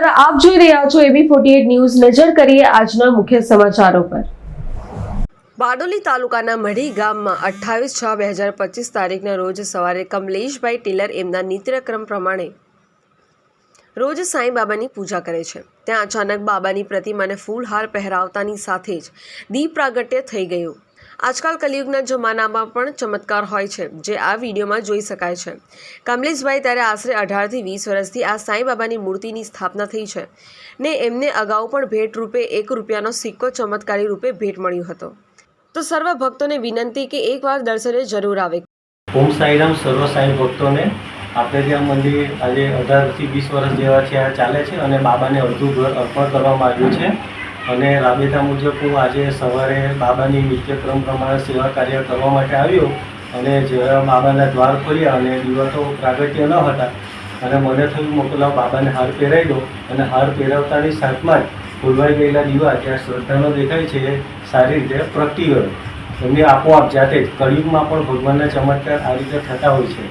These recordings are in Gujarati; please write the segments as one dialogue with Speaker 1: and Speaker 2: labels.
Speaker 1: રહ્યા છો એબી ફોર્ટી ન્યૂઝ. નજર કરીએ આજના મુખ્ય સમાચારો પર. બારડોલી તાલુકાના મઢી ગામમાં અઠ્ઠાવીસ છ બે હજાર પચીસ તારીખના રોજ સવારે કમલેશભાઈ ટેલર એમના નિત્યક્રમ પ્રમાણે રોજ સાંઈ બાબાની પૂજા કરે છે. ત્યાં અચાનક બાબાની પ્રતિમાને ફૂલહાર પહેરાવતાની સાથે જ દીપ પ્રાગટ્ય થઈ ગયું. આજકાલ કલિયુગના જમાનામાં પણ ચમત્કાર હોય છે, જે આ વિડીયોમાં જોઈ શકાય છે. કમલેશભાઈ ત્યારે આશરે અઢારથી વીસ વર્ષથી આ સાંઈ બાબાની મૂર્તિની સ્થાપના થઈ છે ને એમને અગાઉ પણ ભેટ રૂપે એક રૂપિયાનો સિક્કો ચમત્કારી રૂપે ભેટ મળ્યો હતો. તો સર્વ ભક્તોને વિનંતી કે એકવાર દર્શને જરૂર આવે.
Speaker 2: ઓમ સાઈરામ સર્વ સાંઈ ભક્તોને. આપણે ત્યાં મંદિર આજે અઢારથી વીસ વર્ષ જેવા છે આ ચાલે છે અને બાબાને અડધું ઘર અર્પણ કરવામાં આવ્યું છે. અને રાબેતા મુજબ હું આજે સવારે બાબાની નિત્યક્રમ પ્રમાણે સેવા કાર્ય કરવા માટે આવ્યો અને જેવા બાબાના દ્વાર ખોલ્યા અને દિવસો પ્રાગટ્ય ન હતા. અને મને થયું મોકલાવ બાબાને હાર પહેરાવી દો અને હાર પહેરાવતાની સાથમાં જ ખોલવાઈ ગયેલા દીવા જ્યાં શ્રદ્ધાનો દેખાય છે સારી રીતે પ્રગટી ગયો. એમને આપોઆપ જાતે જ કળિયુગમાં પણ ભગવાનના ચમત્કાર આ રીતે થતા હોય છે.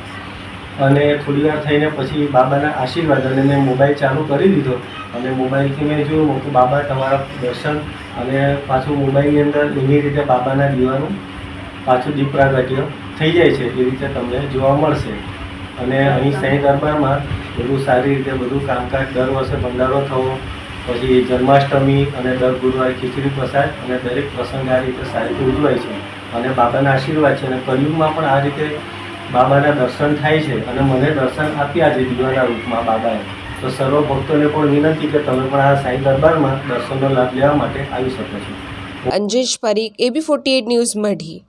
Speaker 2: અને થોડી વાર થઈને પછી બાબાના આશીર્વાદ અને મેં મોબાઈલ ચાલુ કરી દીધો. અને મોબાઈલથી મેં જોયું મોટું બાબા, તમારા દર્શન. અને પાછું મોબાઈલની અંદર એવી રીતે બાબાના દીવાનું પાછું દીપ થઈ જાય છે, એ રીતે તમને જોવા મળશે. અને અહીં સાંઈ દરબારમાં બધું સારી રીતે બધું કામકાજ દર વર્ષે ભંડારો થવો, પછી જન્માષ્ટમી અને દર ગુરુવારે ખીચડી પ્રસાદ અને દરેક પ્રસંગ આ રીતે સારી રીતે ઉજવાય છે. અને બાબાના આશીર્વાદ છે અને કલયુગમાં પણ આ રીતે બાબાના દર્શન થાય છે અને મને દર્શન આપ્યા છે દીવાના રૂપમાં બાબાએ. તો સર્વ ભક્તોને પણ વિનંતી કે તમે પણ આ સાંઈ દરબારમાં દર્શનનો લાભ લેવા માટે આવી શકો છો.
Speaker 1: Anjesh Parikh A B forty news Madhi.